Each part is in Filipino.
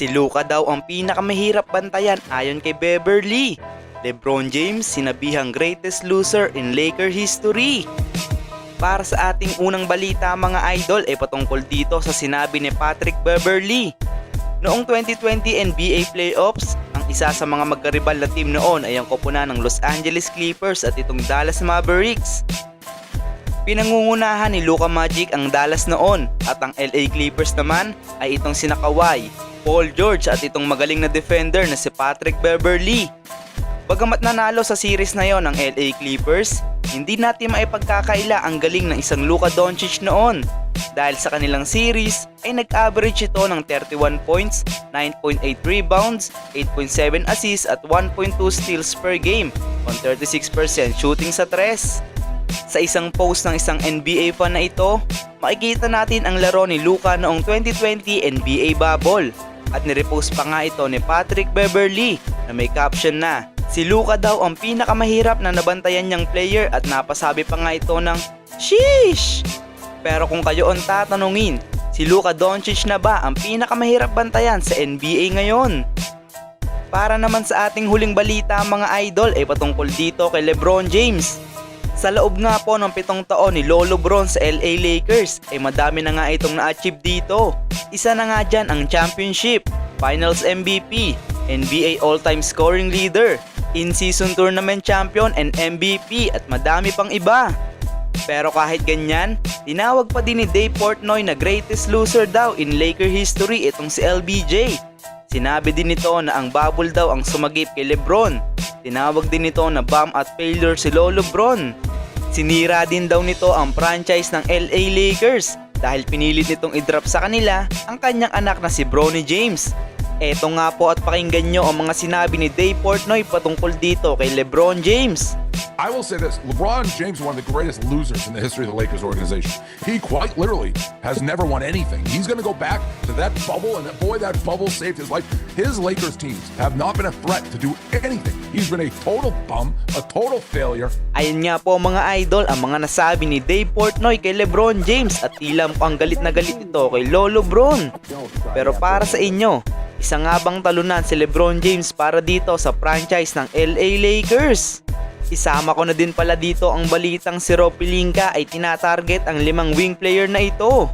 Si Luka daw ang pinakamahirap bantayan ayon kay Beverly. LeBron James sinabihang greatest loser in Laker history. Para sa ating unang balita mga idol ay patungkol dito sa sinabi ni Patrick Beverly. Noong 2020 NBA playoffs, ang isa sa mga magkaribal na team noon ay ang koponan ng Los Angeles Clippers at itong Dallas Mavericks. Pinangungunahan ni Luka Magic ang Dallas noon at ang LA Clippers naman ay itong sina Kawhi, Paul George at itong magaling na defender na si Patrick Beverly. Bagamat nanalo sa series na yon ng LA Clippers, hindi natin maipagkakaila ang galing ng isang Luka Doncic noon. Dahil sa kanilang series ay nag-average ito ng 31 points, 9.8 rebounds, 8.7 assists at 1.2 steals per game on 36% shooting sa tres. Sa isang post ng isang NBA fan na ito, makikita natin ang laro ni Luka noong 2020 NBA Bubble at nirepost pa nga ito ni Patrick Beverly na may caption na Si Luka daw ang pinakamahirap na nabantayan niyang player at napasabi pa nga ito ng Sheesh! Pero kung kayo ang tatanungin, si Luka Doncic na ba ang pinakamahirap bantayan sa NBA ngayon? Para naman sa ating huling balita mga idol ay patungkol dito kay Lebron James. Sa loob nga po ng pitong taon ni Lolo Bron sa LA Lakers ay madami na nga itong na-achieve dito. Isa na nga dyan ang championship, finals MVP, NBA all-time scoring leader, in-season tournament champion and MVP at madami pang iba. Pero kahit ganyan, tinawag pa din ni Dave Portnoy na greatest loser daw in Laker history itong si LBJ. Sinabi din nito na ang bubble daw ang sumagip kay Lebron. Tinawag din nito na bomb at failure si Lolo Bron. Sinira din daw nito ang franchise ng LA Lakers dahil pinilit nitong i-drop sa kanila ang kanyang anak na si Bronny James. Eto nga po at pakinggan nyo ang mga sinabi ni Dave Portnoy patungkol dito kay Lebron James. I will say this LeBron James one of the greatest losers in the history of the Lakers organization. He quite literally has never won anything. He's going to go back to that bubble, and that, boy, that bubble saved his life. His Lakers teams have not been a threat to do anything. He's been a total bum, a total failure. Ayun nga po mga idol ang mga nasabi ni Dave Portnoy kay Lebron James at tila ang galit na galit ito kay Lolo Bron. Pero para sa inyo, isa nga bang talunan si Lebron James para dito sa franchise ng LA Lakers? Isama ko na din pala dito ang balitang si Rob Pelinka ay tinatarget ang limang wing player na ito.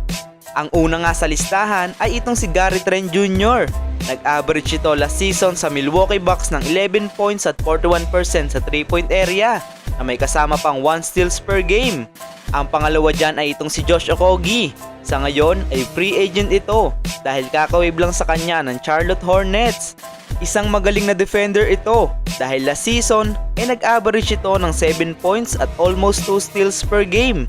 Ang una nga sa listahan ay itong si Gary Trent Jr. Nag-average ito last season sa Milwaukee Bucks ng 11 points at 41% sa 3-point area na may kasama pang 1 steals per game. Ang pangalawa dyan ay itong si Josh Okogie. Sa ngayon ay free agent ito dahil kakawave lang sa kanya ng Charlotte Hornets. Isang magaling na defender ito dahil last season ay nag-average ito ng 7 points at almost 2 steals per game.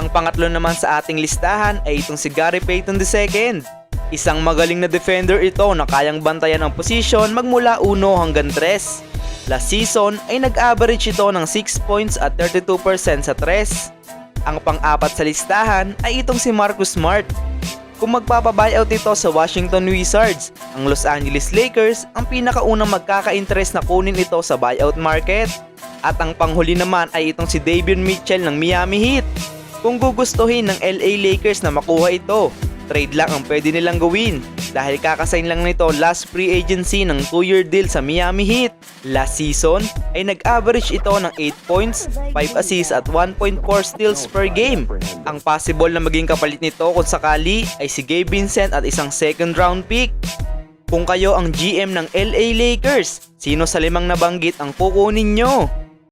Ang pangatlo naman sa ating listahan ay itong si Gary Payton II. Isang magaling na defender ito na kayang bantayan ang posisyon magmula 1 hanggang 3. Last season ay nag-average ito ng 6 points at 32% sa 3. Ang pang-apat sa listahan ay itong si Marcus Smart. Kung magpapabuyout ito sa Washington Wizards, ang Los Angeles Lakers ang pinakaunang magkaka-interest na kunin ito sa buyout market. At ang panghuli naman ay itong si Davion Mitchell ng Miami Heat. Kung gugustuhin ng LA Lakers na makuha ito, trade lang ang pwede nilang gawin dahil kakasign lang nito last free agency ng 2-year deal sa Miami Heat. Last season ay nag-average ito ng 8 points, 5 assists at 1.4 steals per game. Ang possible na maging kapalit nito kung sakali ay si Gabe Vincent at isang second round pick. Kung kayo ang GM ng LA Lakers, sino sa limang nabanggit ang kukunin nyo?